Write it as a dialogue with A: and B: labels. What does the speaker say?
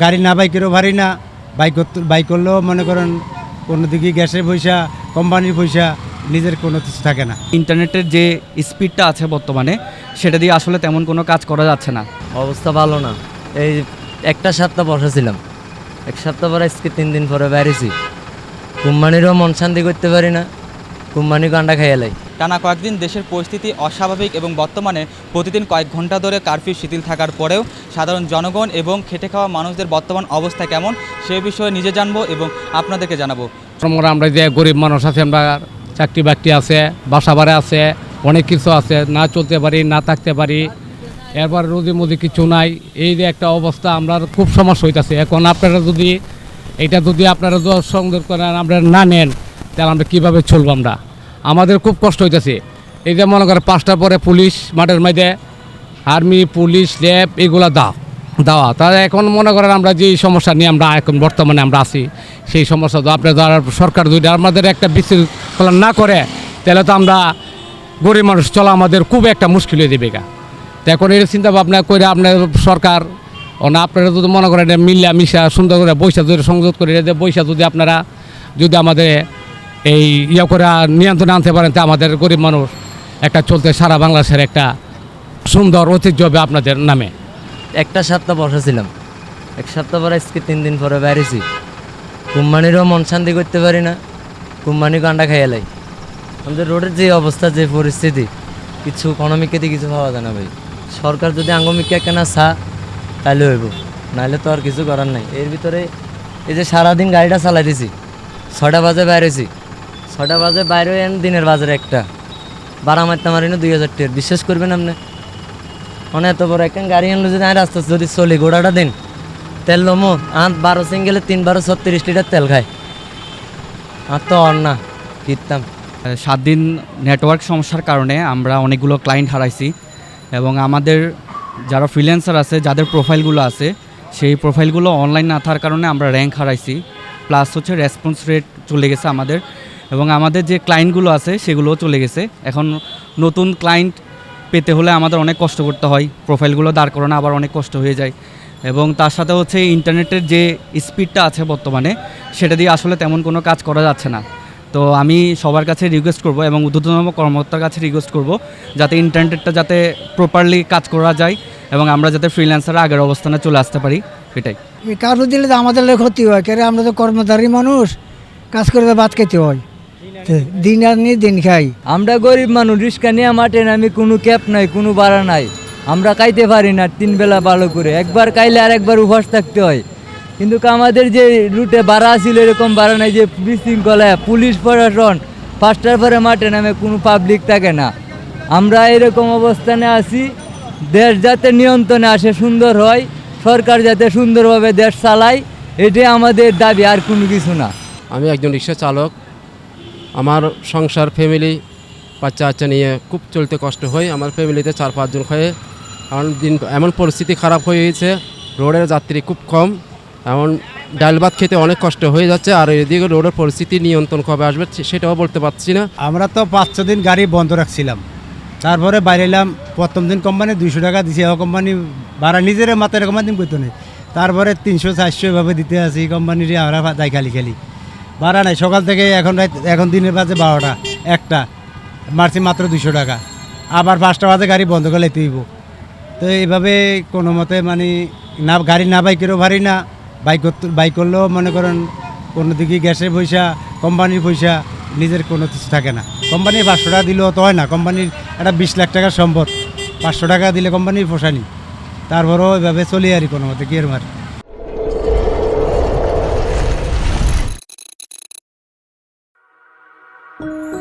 A: গাড়ি না বাইকেরও ভারি না বাইক করতে- বাইক করলেও মনে করেন কোনো দিকে গ্যাসের পয়সা কোম্পানির পয়সা নিজের কোনো কিছু থাকে না।
B: ইন্টারনেটের যে স্পিডটা আছে বর্তমানে সেটা দিয়ে আসলে তেমন কোনো কাজ করা যাচ্ছে না।
C: অবস্থা ভালো না। এই একটা সপ্তাহ বসেছিলাম। এক সপ্তাহ পরে আজকে তিন দিন পরে বেরিয়েছি। কোম্পানিরও মন শান্তি করতে পারি না। কুম্বানি গান্ডা খাইয়ালাই
D: টানা কয়েকদিন দেশের পরিস্থিতি অস্বাভাবিক এবং বর্তমানে প্রতিদিন কয়েক ঘণ্টা ধরে কারফিউ শিথিল থাকার পরেও সাধারণ জনগণ এবং খেটে খাওয়া মানুষদের বর্তমান অবস্থা কেমন, সে বিষয়ে নিজে জানব এবং আপনাদেরকে জানাব।
E: আমরা আমরা যে গরিব মানুষ আছে, আমরা চাকরি বাকরি আছে বাসা বাড়ি আছে, অনেক কিছু আছে, না চলতে পারি, না থাকতে পারি, এরপর রোজি মুদি কিছু নাই, এই যে একটা অবস্থা আমরা খুব সমস্যা হইতাছে। এখন আপনারা যদি, এটা যদি আপনারা সংযোগ করেন আপনারা না নেন, তাহলে আমরা কীভাবে চলবো আমরা? আমাদের খুব কষ্ট হইতেছে। এই যে মনে করেন পাঁচটার পরে পুলিশ মাঠের মধ্যে, আর্মি, পুলিশ ল্যাব এগুলা দাও দেওয়া। তাহলে এখন মনে করেন আমরা যে সমস্যা নিয়ে আমরা এখন বর্তমানে আমরা আছি, সেই সমস্যা তো আপনার সরকার যদি আমাদের একটা বিশৃঙ্খলা না করে, তাহলে তো আমরা গরিব মানুষ চলা আমাদের খুব একটা মুশকিল হয়ে দেবে গা। তো এখন এই চিন্তা ভাবনা করে আপনার সরকার আপনারা যদি মনে করেন মিল্লা মিশা সুন্দর করে বৈশা যদি সংযোগ করে বৈশা যদি আপনারা, যদি আমাদের এই ইয়ে করে নিয়ন্ত্রণে আনতে পারেন তা আমাদের গরিব মানুষ। একটা চলতে সারা বাংলাদেশের একটা সুন্দর ঐতিহ্য হবে আপনাদের নামে।
C: একটা সপ্তাহ বসেছিলাম। এক সপ্তাহ পরে আজকে তিন দিন পরে বেরিয়েছি কোম্পানিরও মন শান্তি করতে পারি না। কুম্বানি গান্ডা খাইয়ালাই আমাদের রোডের যে অবস্থা, যে পরিস্থিতি, কিছু ইকোনমিকেতে কিছু পাওয়া যায় না ভাই। সরকার যদি আঙ্গমিকা কেনা চা তাহলে হইব। নাহলে তো আর কিছু করার নাই। এর ভিতরে এই যে সারাদিন গাড়িটা চালাই দিছি ছটা বাজে বাইরেছি। ছটা বাজে, বাইরে এন দিনের বাজারে একটা। বারা মারতে মারি না, দুই হাজার টের বিশ্বাস করবেন আপনি? মানে এত বড় একটা গাড়ি আনলো, যদি আমি রাস্তা যদি চলি গোড়াটা দিন। তেল লমো আর বারো সিঙ্গেলে তিন বারো ছত্রিশ লিটার তেল খায়। আর তো অর না কিনতাম
B: সাত দিন নেটওয়ার্ক সমস্যার কারণে আমরা অনেকগুলো ক্লায়েন্ট হারাইছি। এবং আমাদের যারা ফ্রিল্যান্সার আছে, যাদের প্রোফাইলগুলো আছে, সেই প্রোফাইলগুলো অনলাইন না থাকার কারণে আমরা র্যাঙ্ক হারাইছি। প্লাস হচ্ছে রেসপন্স রেট চলে গেছে আমাদের। এবং আমাদের যে ক্লায়েন্টগুলো আছে, সেগুলোও চলে গেছে। এখন নতুন ক্লায়েন্ট পেতে হলে আমাদের অনেক কষ্ট করতে হয়। প্রোফাইলগুলো দাঁড় করানো আবার অনেক কষ্ট হয়ে যায়। এবং তার সাথে হচ্ছে ইন্টারনেটের যে স্পিডটা আছে বর্তমানে, সেটা দিয়ে আসলে তেমন কোনো কাজ করা যাচ্ছে না। তো আমি সবার কাছে রিকোয়েস্ট করব এবং ঊর্ধ্বতম কর্মকর্তার কাছে রিকোয়েস্ট করব যাতে ইন্টারনেটটা যাতে প্রপারলি কাজ করা যায় এবং আমরা যাতে ফ্রিল্যান্সাররা আগের অবস্থানে চলে আসতে পারি।
F: এই কারও দিলে আমাদের ক্ষতি হয়। কেন আমরা তো কর্মচারী মানুষ, কাজ করে ভাত খেতে হয়। দিন আর নিয়ে দিন খাই।
C: আমরা গরিব মানুষ রিক্সা নিয়ে মাঠে নামি কোনো ক্যাপ নাই কোনো ভাড়া নাই। আমরা খাইতে পারি না তিন বেলা ভালো করে। একবার খাইলে আর একবার উপবাস থাকতে হয়। কিন্তু আমাদের যে রুটে ভাড়া ছিল এরকম ভাড়া নাই যে বিশৃঙ্খলা পুলিশ প্রশাসন পাঁচটার পরে মাঠে নামে কোনো পাবলিক থাকে না। আমরা এরকম অবস্থানে আছি দেশ যাতে নিয়ন্ত্রণে আসে সুন্দর হয় সরকার যাতে সুন্দরভাবে দেশ চালায় এটাই আমাদের দাবি আর কোনো কিছু না।
G: আমি একজন রিক্সা চালক আমার সংসার ফ্যামিলি বাচ্চা বাচ্চা নিয়ে খুব চলতে কষ্ট হয়। আমার ফ্যামিলিতে চার পাঁচজন হয়ে কারণ দিন, এমন পরিস্থিতি খারাপ হয়ে গেছে রোডের যাত্রী খুব কম। এমন ডাল ভাত খেতে অনেক কষ্ট হয়ে যাচ্ছে আর এদিকে রোডের পরিস্থিতি নিয়ন্ত্রণ কবে আসবে সেটাও বলতে পারছি না।
A: আমরা তো পাঁচ, ছ দিন গাড়ি বন্ধ রাখছিলাম। তারপরে বাইরে এলাম প্রথম দিন কোম্পানি দুইশো টাকা দিছে কোম্পানি ভাড়া নিজের মাথায় এরকম দিন করতো নেই। তারপরে তিনশো, চারশো এভাবে দিতে আসি কোম্পানির আমরা যাই খালি খালি। ভাড়া নাই। সকাল থেকে এখন এখন দিনের বাজে বারোটা, একটা। মারছি মাত্র দুশো টাকা। আবার পাঁচটা বাজে গাড়ি বন্ধ করে লেতে হইব। তো এইভাবে কোনো মতে মানে না, গাড়ি না বাইকেরও ভারী না। বাইক বাইক করলেও মনে করেন কোনো দিকে গ্যাসের পয়সা, কোম্পানির পয়সা, নিজের কোনো কিছু থাকে না। কোম্পানির পাঁচশো টাকা দিলেও তো হয় না। কোম্পানির একটা বিশ লাখ টাকার সম্পদ। পাঁচশো টাকা দিলে কোম্পানির পোষানি তারপরেও এভাবে চলি আর কোনো মতে, কি এর মার